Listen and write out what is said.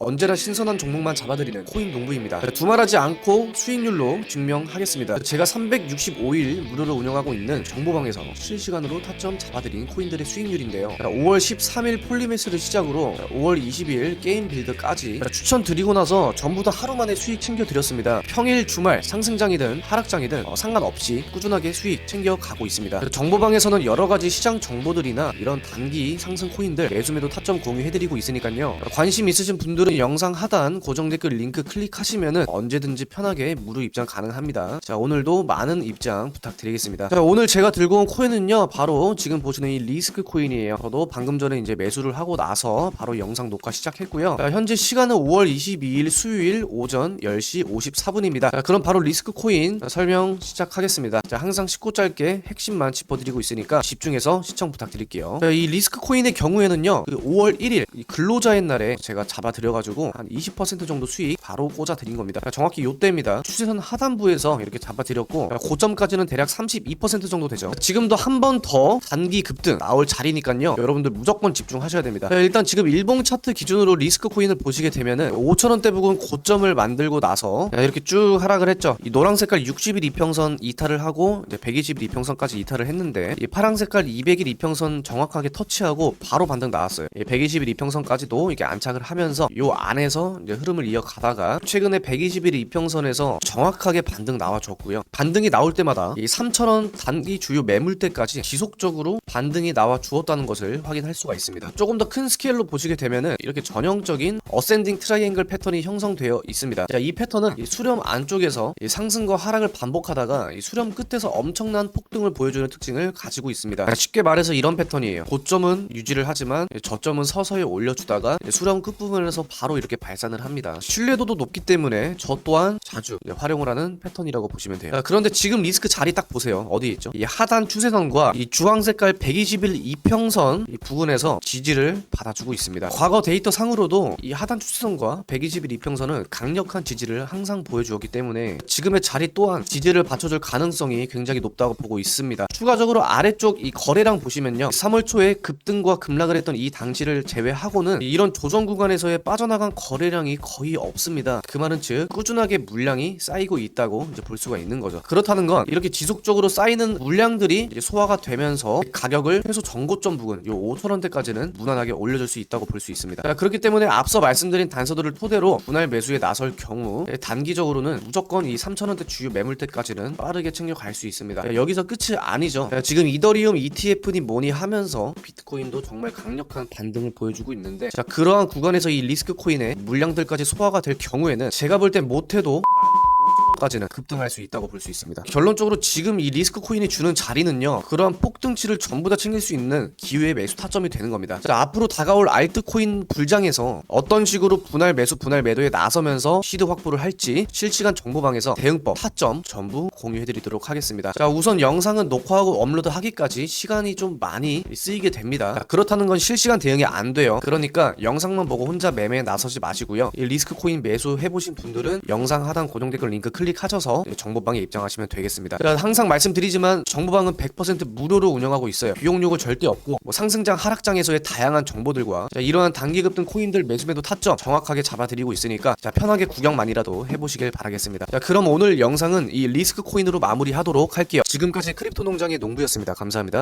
언제나 신선한 종목만 잡아드리는 코인 농부입니다. 두말하지 않고 수익률로 증명하겠습니다. 제가 365일 무료로 운영하고 있는 정보방에서 실시간으로 타점 잡아드린 코인들의 수익률인데요. 5월 13일 폴리메스를 시작으로 5월 20일 게임 빌드까지 추천드리고 나서 전부 다 하루 만에 수익 챙겨드렸습니다. 평일 주말 상승장이든 하락장이든 어, 상관없이 꾸준하게 수익 챙겨가고 있습니다. 정보방에서는 여러 가지 시장 정보들이나 이런 단기 상승 코인들 매수매도 타점 공유해드리고 있으니까요. 관심 있으신 분들은 영상 하단 고정 댓글 링크 클릭하시면은 언제든지 편하게 무료 입장 가능합니다. 자 오늘도 많은 입장 부탁드리겠습니다. 자 오늘 제가 들고 온 코인은요 바로 지금 보시는 이 리스크 코인이에요. 저도 방금 전에 이제 매수를 하고 나서 바로 영상 녹화 시작했고요. 자, 현재 시간은 5월 22일 수요일 오전 10시 54분입니다. 자, 그럼 바로 리스크 코인 설명 시작하겠습니다. 자, 항상 쉽고 짧게 핵심만 짚어드리고 있으니까 집중해서 시청 부탁드릴게요. 자, 이 리스크 코인의 경우에는요, 그 5월 1일 이 근로자의 날에 제가 잡아드려가 지고 한 20% 정도 수익 바로 꽂아 드린 겁니다. 자, 정확히 요때입니다. 추세선 하단부에서 이렇게 잡아 드렸고 자, 고점까지는 대략 32% 정도 되죠. 자, 지금도 한 번 더 단기 급등 나올 자리니까요. 여러분들 무조건 집중하셔야 됩니다. 자, 일단 지금 일봉 차트 기준으로 리스크 코인을 보시게 되면은 5천원대 부근 고점을 만들고 나서 자, 이렇게 쭉 하락을 했죠. 이 노랑 색깔 60일 이평선 이탈을 하고 이제 120일 이평선까지 이탈을 했는데 이 파랑 색깔 200일 이평선 정확하게 터치하고 바로 반등 나왔어요. 이 120일 이평선까지도 이게 안착을 하면서 요 안에서 이제 흐름을 이어가다가 최근에 120일 이평선에서 정확하게 반등 나와줬고요. 반등이 나올 때마다 이 3천원 단기 주요 매물대까지 지속적으로 반등이 나와 주었다는 것을 확인할 수가 있습니다. 조금 더 큰 스케일로 보시게 되면은 이렇게 전형적인 어센딩 트라이앵글 패턴이 형성되어 있습니다. 자, 이 패턴은 이 수렴 안쪽에서 이 상승과 하락을 반복하다가 이 수렴 끝에서 엄청난 폭등을 보여주는 특징을 가지고 있습니다. 자, 쉽게 말해서 이런 패턴이에요. 고점은 유지를 하지만 저점은 서서히 올려주다가 수렴 끝부분에서 바로 이렇게 발산을 합니다. 신뢰도도 높기 때문에 저 또한 자주 활용을 하는 패턴이라고 보시면 돼요. 자, 그런데 지금 리스크 자리 딱 보세요. 어디에 있죠? 이 하단 추세선과 이 주황 색깔 120일 이평선 이 부근에서 지지를 받아주고 있습니다. 과거 데이터 상으로도 이 하단 추세선과 120일 이평선은 강력한 지지를 항상 보여주었기 때문에 지금의 자리 또한 지지를 받쳐줄 가능성이 굉장히 높다고 보고 있습니다. 추가적으로 아래쪽 이 거래량 보시면요. 3월 초에 급등과 급락을 했던 이 당시를 제외하고는 이런 조정 구간에서의 빠져나간 거래량이 거의 없습니다. 그 말은 즉 꾸준하게 물량이 쌓이고 있다고 이제 볼 수가 있는 거죠. 그렇다는 건 이렇게 지속적으로 쌓이는 물량들이 소화가 되면서 가격을 최소 전고점 부근 요 5천원대까지는 무난하게 올려줄 수 있다고 볼 수 있습니다. 자, 그렇기 때문에 앞서 말씀드린 단서들을 토대로 분할 매수에 나설 경우 단기적으로는 무조건 이 3천원대 주요 매물대까지는 빠르게 챙겨갈 수 있습니다. 자, 여기서 끝이 아니 죠. 자, 지금 이더리움 ETF니 뭐니 하면서 비트코인도 정말 강력한 반등을 보여주고 있는데 자 그러한 구간에서 이 리스크 코인의 물량들까지 소화가 될 경우에는 제가 볼 땐 못해도 까지는 급등할 수 있다고 볼 수 있습니다. 결론적으로 지금 이 리스크 코인이 주는 자리는요. 그러한 폭등치를 전부 다 챙길 수 있는 기회의 매수 타점이 되는 겁니다. 자, 앞으로 다가올 알트코인 불장에서 어떤 식으로 분할 매수 분할 매도에 나서면서 시드 확보를 할지 실시간 정보방에서 대응법 타점 전부 공유해 드리도록 하겠습니다. 자 우선 영상은 녹화하고 업로드 하기까지 시간이 좀 많이 쓰이게 됩니다. 자, 그렇다는 건 실시간 대응이 안 돼요. 그러니까 영상만 보고 혼자 매매에 나서지 마시고요. 이 리스크 코인 매수 해보신 분들은 영상 하단 고정 댓글 링크 클릭 하셔서 정보방에 입장하시면 되겠습니다. 자, 항상 말씀드리지만 정보방은 100% 무료로 운영하고 있어요. 비용 요구 절대 없고 뭐 상승장 하락장에서의 다양한 정보들과 자, 이러한 단기 급 등 코인들 매수매도 타점 정확하게 잡아드리고 있으니까 자, 편하게 구경만이라도 해보시길 바라겠습니다. 자, 그럼 오늘 영상은 이 리스크 코인으로 마무리하도록 할게요. 지금까지 크립토 농장의 농부였습니다. 감사합니다.